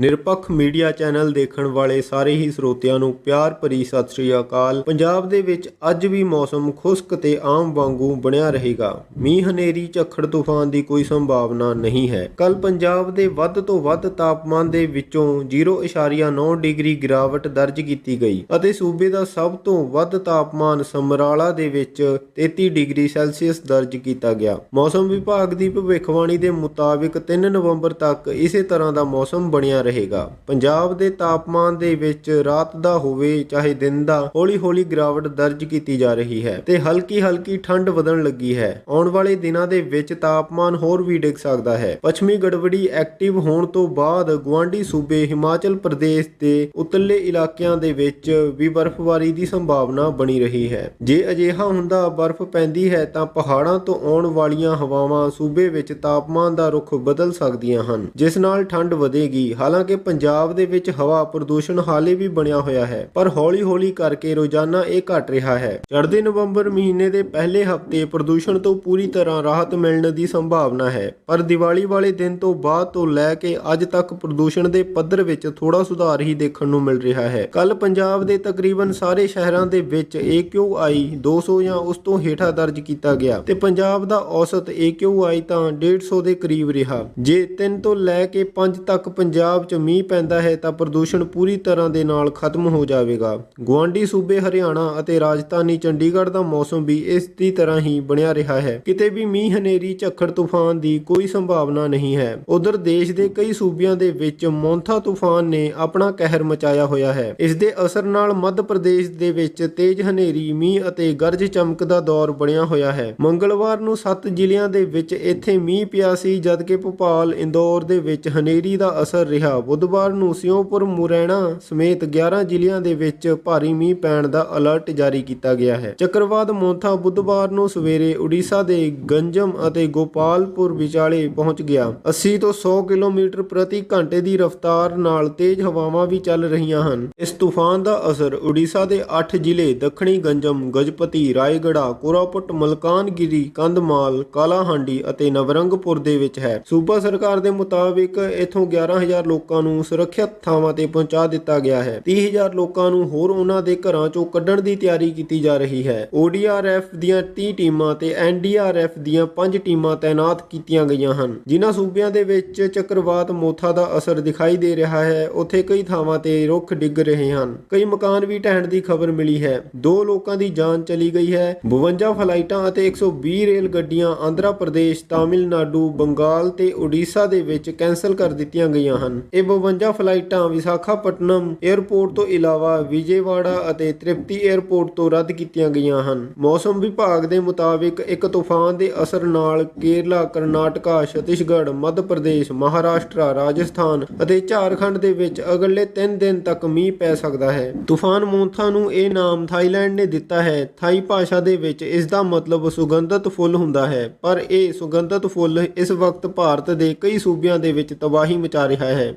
ਨਿਰਪੱਖ media channel ਦੇਖਣ ਵਾਲੇ ਸਾਰੇ ਹੀ ਸਰੋਤਿਆਂ ਨੂੰ ਪਿਆਰ ਭਰੀ ਸਤਿ ਸ੍ਰੀ ਅਕਾਲ। ਪੰਜਾਬ ਦੇ ਵਿੱਚ ਅੱਜ ਵੀ ਮੌਸਮ ਖੁਸ਼ਕ ਤੇ ਆਮ ਵਾਂਗੂ ਬਣਿਆ ਰਹੇਗਾ। ਮੀਂਹ ਹਨੇਰੀ, ਝੱਖੜ ਤੂਫਾਨ ਦੀ ਕੋਈ ਸੰਭਾਵਨਾ ਨਹੀਂ ਹੈ। ਕੱਲ ਪੰਜਾਬ ਦੇ ਵੱਧ ਤੋਂ ਵੱਧ ਤਾਪਮਾਨ ਦੇ ਵਿੱਚੋਂ 0.9 ਡਿਗਰੀ ਗਿਰਾਵਟ ਦਰਜ ਕੀਤੀ ਗਈ ਅਤੇ ਸੂਬੇ ਦਾ ਸਭ ਤੋਂ ਵੱਧ ਤਾਪਮਾਨ ਸਮਰਾਲਾ ਦੇ ਵਿੱਚ 33 ਡਿਗਰੀ ਸੈਲਸੀਅਸ ਦਰਜ ਕੀਤਾ ਗਿਆ। ਮੌਸਮ ਵਿਭਾਗ ਦੀ ਭਵਿੱਖਬਾਣੀ ਦੇ ਮੁਤਾਬਿਕ 3 ਨਵੰਬਰ ਤੱਕ ਇਸੇ ਤਰ੍ਹਾਂ ਦਾ ਮੌਸਮ ਬਣਿਆ ਰਹੇਗਾ। ਪੰਜਾਬ ਦੇ ਤਾਪਮਾਨ ਦੇ ਵਿੱਚ ਰਾਤ ਦਾ ਹੋਵੇ ਚਾਹੇ ਦਿਨ ਦਾ, ਹੌਲੀ-ਹੌਲੀ ਗਿਰਾਵਟ ਦਰਜ ਕੀਤੀ ਜਾ ਰਹੀ ਹੈ ਤੇ ਹਲਕੀ-ਹਲਕੀ ਠੰਡ ਵਧਣ ਲੱਗੀ ਹੈ। ਆਉਣ ਵਾਲੇ ਦਿਨਾਂ ਦੇ ਵਿੱਚ ਤਾਪਮਾਨ ਹੋਰ ਵੀ ਡਿੱਗ ਸਕਦਾ ਹੈ। ਪੱਛਮੀ ਗੜਬੜੀ ਐਕਟਿਵ ਹੋਣ ਤੋਂ ਬਾਅਦ ਗੁਆਂਢੀ ਸੂਬੇ ਹਿਮਾਚਲ ਪ੍ਰਦੇਸ਼ ਦੇ ਉਤਲੇ ਇਲਾਕਿਆਂ ਦੇ ਵਿੱਚ ਵੀ ਬਰਫ਼ਬਾਰੀ ਦੀ ਸੰਭਾਵਨਾ ਬਣੀ ਰਹੀ ਹੈ। ਜੇ ਅਜਿਹਾ ਹੁੰਦਾ ਬਰਫ਼ ਪੈਂਦੀ ਹੈ ਤਾਂ ਪਹਾੜਾਂ ਤੋਂ ਆਉਣ ਵਾਲੀਆਂ ਹਵਾਵਾਂ ਸੂਬੇ ਵਿੱਚ ਤਾਪਮਾਨ ਦਾ ਰੁਖ ਬਦਲ ਸਕਦੀਆਂ ਹਨ, ਜਿਸ ਨਾਲ ਠੰਡ ਵਧੇਗੀ। ਹਾਲਾਂਕਿ ਪੰਜਾਬ ਦੇ ਵਿੱਚ ਹਵਾ ਪ੍ਰਦੂਸ਼ਣ ਹਾਲੇ ਵੀ ਬਣਿਆ ਹੋਇਆ ਹੈ, ਪਰ ਹੌਲੀ-ਹੌਲੀ ਕਰਕੇ ਰੋਜ਼ਾਨਾ ਇਹ ਘਟ ਰਿਹਾ ਹੈ। ਚੜ੍ਹਦੇ ਨਵੰਬਰ ਮਹੀਨੇ ਦੇ ਪਹਿਲੇ ਹਫ਼ਤੇ ਪ੍ਰਦੂਸ਼ਣ ਤੋਂ ਪੂਰੀ ਤਰ੍ਹਾਂ ਰਾਹਤ ਮਿਲਣ ਦੀ ਸੰਭਾਵਨਾ ਹੈ, ਪਰ ਦੀਵਾਲੀ ਵਾਲੇ ਦਿਨ ਤੋਂ ਬਾਅਦ ਤੋਂ ਲੈ ਕੇ ਅੱਜ ਤੱਕ ਪ੍ਰਦੂਸ਼ਣ ਦੇ ਪੱਧਰ ਵਿੱਚ ਥੋੜਾ ਸੁਧਾਰ ਹੀ ਦੇਖਣ ਨੂੰ ਮਿਲ ਰਿਹਾ ਹੈ। ਕੱਲ ਪੰਜਾਬ ਦੇ ਤਕਰੀਬਨ ਸਾਰੇ ਸ਼ਹਿਰਾਂ ਦੇ ਵਿੱਚ AQI 200 ਜਾਂ ਉਸ ਤੋਂ ਹੇਠਾਂ ਦਰਜ ਕੀਤਾ ਗਿਆ ਤੇ ਪੰਜਾਬ ਦਾ ਔਸਤ AQI ਤਾਂ 150 ਦੇ ਕਰੀਬ ਰਿਹਾ। ਜੇ 3 ਤੋਂ ਲੈ ਕੇ 5 ਤੱਕ ਪੰਜਾਬ 'ਚ ਮੀਂਹ ਪੈਂਦਾ ਹੈ ਤਾਂ ਪ੍ਰਦੂਸ਼ਣ ਪੂਰੀ ਤਰ੍ਹਾਂ ਦੇ ਨਾਲ ਖਤਮ ਹੋ ਜਾਵੇਗਾ। ਗੁਆਂਢੀ ਸੂਬੇ ਹਰਿਆਣਾ ਅਤੇ ਰਾਜਧਾਨੀ ਚੰਡੀਗੜ੍ਹ ਦਾ ਮੌਸਮ ਵੀ ਇਸ ਦੀ ਤਰ੍ਹਾਂ ਹੀ ਬਣਿਆ ਰਿਹਾ ਹੈ। ਕਿਤੇ ਵੀ ਮੀਂਹ, ਹਨੇਰੀ, ਝੱਖੜ, ਤੂਫਾਨ ਦੀ ਕੋਈ ਸੰਭਾਵਨਾ ਨਹੀਂ ਹੈ। ਉਧਰ ਦੇਸ਼ ਦੇ ਕਈ ਸੂਬਿਆਂ ਦੇ ਵਿੱਚ ਮੌਂਥਾ ਤੂਫਾਨ ਨੇ ਆਪਣਾ ਕਹਿਰ ਮਚਾਇਆ ਹੋਇਆ ਹੈ। ਇਸ ਦੇ ਅਸਰ ਨਾਲ ਮੱਧ ਪ੍ਰਦੇਸ਼ ਦੇ ਵਿੱਚ ਤੇਜ਼ ਹਨੇਰੀ, ਮੀਂਹ ਅਤੇ ਗਰਜ ਚਮਕ ਦਾ ਦੌਰ ਬਣਿਆ ਹੋਇਆ ਹੈ। ਮੰਗਲਵਾਰ ਨੂੰ 7 ਜ਼ਿਲ੍ਹਿਆਂ ਦੇ ਵਿੱਚ ਇੱਥੇ ਮੀਂਹ ਪਿਆ ਸੀ, ਜਦਕਿ ਭੋਪਾਲ, ਇੰਦੌਰ ਦੇ ਵਿੱਚ ਹਨੇਰੀ ਦਾ ਅਸਰ ਰਿਹਾ ਬੁੱਧਵਾਰ ਨੂੰ ਸਿਓਪੁਰ ਮੁਰੈਣਾ ਸਮੇਤ 11 ਜ਼ਿਲ੍ਹਿਆਂ ਦੇ ਵਿੱਚ ਭਾਰੀ ਮੀਂਹ ਪੈਣ ਦਾ ਅਲਰਟ ਜਾਰੀ ਕੀਤਾ ਗਿਆ ਹੈ। ਚੱਕਰਵਾਤ ਮੋਂਥਾ ਬੁੱਧਵਾਰ ਨੂੰ ਸਵੇਰੇ ਉੜੀਸਾ ਦੇ ਗੰਜਮ ਅਤੇ ਗੋਪਾਲਪੁਰ ਵਿਚਾਲੇ ਪਹੁੰਚ ਗਿਆ। 80 ਤੋਂ 100 ਕਿਲੋਮੀਟਰ ਪ੍ਰਤੀ ਘੰਟੇ ਦੀ ਰਫ਼ਤਾਰ ਨਾਲ ਤੇਜ਼ ਹਵਾਵਾਂ ਵੀ ਚੱਲ ਰਹੀਆਂ ਹਨ। ਇਸ ਤੂਫਾਨ ਦਾ ਅਸਰ ਉੜੀਸਾ ਦੇ 8 ਜ਼ਿਲ੍ਹੇ ਦੱਖਣੀ ਗੰਜਮ, ਗਜਪਤੀ ਰਾਏਗੜਾ ਕੋਰਾਪੁੱਟ, ਮਲਕਾਨਗਿਰੀ, ਕੰਧਮਾਲ, ਕਾਲਾਹਾਂਡੀ ਅਤੇ ਨਵਰੰਗਪੁਰ ਦੇ ਵਿੱਚ ਹੈ। ਸੂਬਾ ਸਰਕਾਰ ਦੇ ਮੁਤਾਬਿਕ ਇਥੋਂ 11000 ਲੋਕਾਂ ਨੂੰ ਸੁਰੱਖਿਅਤ ਥਾਵਾਂ ਤੇ ਪਹੁੰਚਾ ਦਿੱਤਾ ਗਿਆ ਹੈ। 30000 ਲੋਕਾਂ ਨੂੰ ਹੋਰ ਉਹਨਾਂ ਦੇ ਘਰਾਂ ਚੋਂ ਕੱਢਣ ਦੀ ਤਿਆਰੀ ਕੀਤੀ ਜਾ ਰਹੀ ਹੈ। ODRF ਦੀਆਂ 30 ਟੀਮਾਂ ਤੇ NDRF ਦੀਆਂ 5 ਟੀਮਾਂ ਤਾਇਨਾਤ ਕੀਤੀਆਂ ਗਈਆਂ ਹਨ। ਜਿਨ੍ਹਾਂ ਸੂਬਿਆਂ ਦੇ ਵਿੱਚ ਚੱਕਰਵਾਤ ਮੋਥਾ ਦਾ ਅਸਰ ਦਿਖਾਈ ਦੇ ਰਿਹਾ ਹੈ। ਉੱਥੇ ਕਈ ਥਾਵਾਂ ਤੇ ਰੁੱਖ ਡਿੱਗ ਰਹੇ ਹਨ। ਕਈ ਮਕਾਨ ਵੀ ਢਹਿਣ ਦੀ ਖਬਰ ਮਿਲੀ ਹੈ। ਦੋ ਲੋਕਾਂ ਦੀ ਜਾਨ ਚਲੀ ਗਈ ਹੈ। 52 ਫਲਾਈਟਾਂ ਅਤੇ 120 ਰੇਲ ਗੱਡੀਆਂ ਆਂਧਰਾ ਪ੍ਰਦੇਸ਼, ਤਾਮਿਲਨਾਡੂ, ਬੰਗਾਲ ਤੇ ਓਡੀਸ਼ਾ ਦੇ ਵਿੱਚ ਕੈਂਸਲ ਕਰ ਦਿੱਤੀਆਂ ਗਈਆਂ ਹਨ। ਇਹ 52 ਫਲਾਈਟਾਂ ਵਿਸ਼ਾਖਾਪਟਨਮ 에ਅਰਪੋਰਟ ਤੋਂ ਇਲਾਵਾ ਵਿਜੇਵਾੜਾ ਅਤੇ ਤ੍ਰਿਪਤੀ 에ਅਰਪੋਰਟ ਤੋਂ ਰੱਦ ਕੀਤੀਆਂ ਗਈਆਂ ਹਨ। ਮੌਸਮ ਵਿਭਾਗ ਦੇ ਮੁਤਾਬਿਕ ਇੱਕ ਤੂਫਾਨ ਦੇ ਅਸਰ ਨਾਲ ਕੇਰਲਾ, ਕਰਨਾਟਕਾ, ਛੱਤੀਸਗੜ੍ਹ ਮੱਧ ਪ੍ਰਦੇਸ਼ ਮਹਾਰਾਸ਼ਟਰ, ਰਾਜਸਥਾਨ ਅਤੇ ਝਾਰਖੰਡ ਦੇ ਵਿੱਚ ਅਗਲੇ 3 ਦਿਨ ਤੱਕ ਮੀਂਹ ਪੈ ਸਕਦਾ ਹੈ। ਤੂਫਾਨ ਮੋਂਥਾ ਨੂੰ ਇਹ ਨਾਮ ਥਾਈਲੈਂਡ ਨੇ ਦਿੱਤਾ ਹੈ। ਥਾਈ ਭਾਸ਼ਾ ਦੇ ਵਿੱਚ ਇਸ ਦਾ ਮਤਲਬ ਸੁਗੰਧਤ ਫੁੱਲ ਹੁੰਦਾ ਹੈ, ਪਰ ਇਹ ਸੁਗੰਧਤ ਫੁੱਲ ਇਸ ਵਕਤ ਭਾਰਤ ਦੇ ਕਈ ਸੂਬਿਆਂ ਦੇ ਵਿੱਚ ਤਬਾਹੀ ਮਚਾ ਰਿਹਾ ਹੈ।